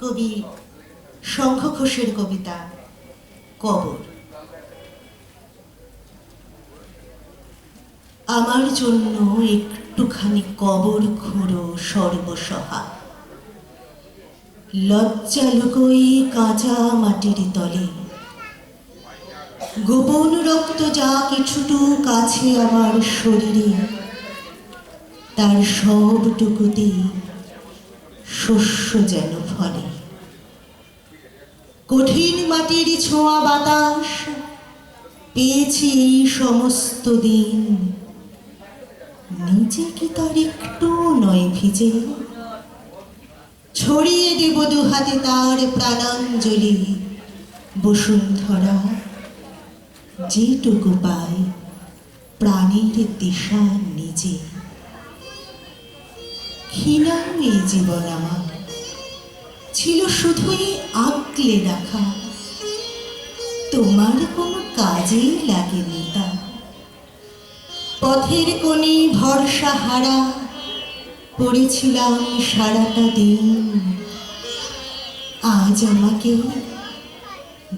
কবি শঙ্খ ঘোষের কবিতা, কবর। আমার জন্য একটুখানি কবর খোঁড়ো সর্বসহা। লজ্জা লুকোই কাঁচা মাটির তলে। গোপন রক্ত যা কিছুটু কাছে আমার শরীরে, তার সবটুকুতে শস্য যেন ফলে। কঠিন মাটির ছোঁয়া বাতাস, পেয়েছি এই সমস্ত দিন। নিজে কি তার একটু নয় ভিজে? ছড়িয়ে দেব দু হাতে তার প্রাণাঞ্জলি। বসুন্ধরা, যেটুকু পায় প্রাণীর দিশা নিজে। ক্ষীণাও এই জীবন আমার। ছিল শুধুই আঁকলে রাখা তোমার কোনো কাজেই লাগেনি তা। পথের কোণে ভরসা হারা, পড়েছিলাম সারাটা দিন। আজ আমাকে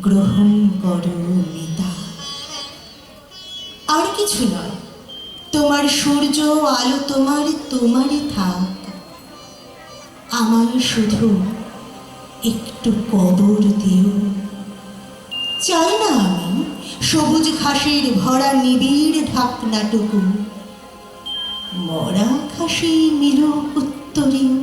গ্রহণ করো মিতা আর কিছু নয়, তোমার সূর্য আলো তোমার তোমারই থাক। আমায় শুধু একটু কবর দিও। চাই না আমি সবুজ ঘাসের ভরা নিবিড় ঢাকনাটুকু। মরা ঘাসে মিল উত্তরীয়।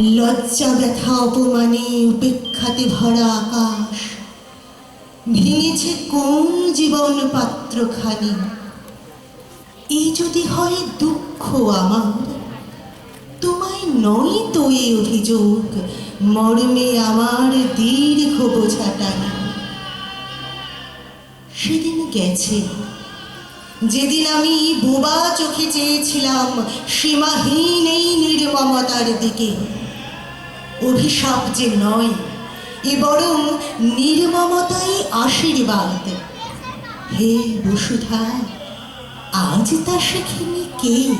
লজ্জা ব্যথা অপমানে উপেক্ষাতে ভরা আকাশ। ভেঙেছে কোন জীবন পাত্রখানি। এই যদি হয় দুঃখ আমার। তোমায় নয় তো এই অভিযোগ, মর্মে আমার দীর্ঘ বোঝাটানি সেদিন গেছে। যেদিন আমি বোবা চোখে চেয়েছিলাম, সীমাহীন এই নির্মমতার দিকে। অভিশাপ যে নয়, এ বরং নির্মমতাই আশীর্বাদ। হে বসুধা আজ তা শেখেনি কে?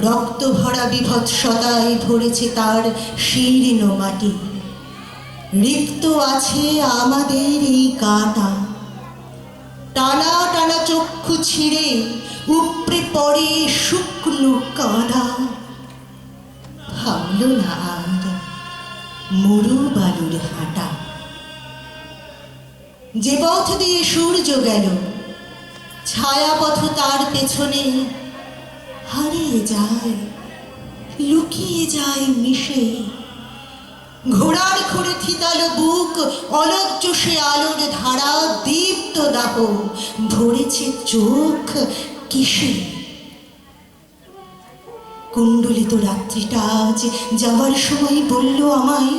রক্ত ভরা বিভৎসতায় ধরেছে তার শীর্ণ মাটি। রিক্ত আছে আমাদের এই কাটা টানা টানা চক্ষু ছিঁড়ে উপড়ে পড়ে শুকনো কাঁদা ভাবল না আর মরু বালুর হাঁটা। যে পথ দিয়ে সূর্য গেল ছায়াপথ তার পেছনে হারিয়ে যায়, লুকিয়ে যায় মিশে। ঘোড়ার ঘুরে থিতালো বুক অলজ্জ সে আলোর ধারা, দীপ্ত দাহ, ধরেছে চোখ কিসে? কুণ্ডলিত রাত্রিটা আজ যাওয়ার সময় বলল আমায়,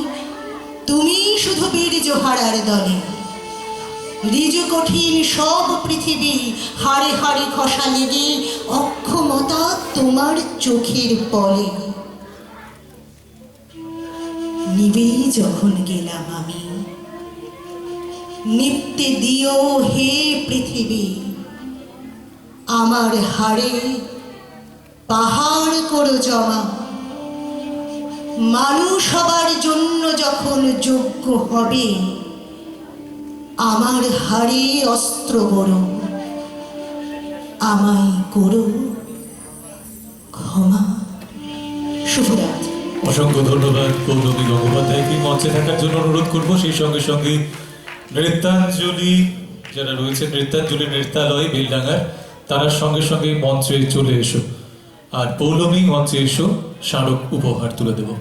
তুমি শুধু বীর্য হারার দলে। রিজু কঠিন সব পৃথিবী, হাড়ে হাড়ে খসা লেগে অক্ষমতা তোমার চোখের পরে নিবেই যখন গেলাম আমি, নিত্যে দিও হে পৃথিবী, আমার হাড়ে পাহাড় করো জমা। মানুষ হবার জন্য যখন যোগ্য হবে আমার হাড়ে অস্ত্র বড় আমায় করো ক্ষমা। শুভরাত্রি অসংখ্য ধন্যবাদ পৌলমী গঙ্গোপাধ্যায়কে মঞ্চে থাকার জন্য অনুরোধ করব, সেই সঙ্গে সঙ্গে নৃত্যাঞ্জলি, যারা রয়েছে নৃত্যাঞ্জলি নৃত্যালয়, বেলডাঙ্গার, তারা সঙ্গে সঙ্গে মঞ্চে চলে এসো। আর পৌলমী মঞ্চে এসো, স্মারক উপহার তুলে দেবো।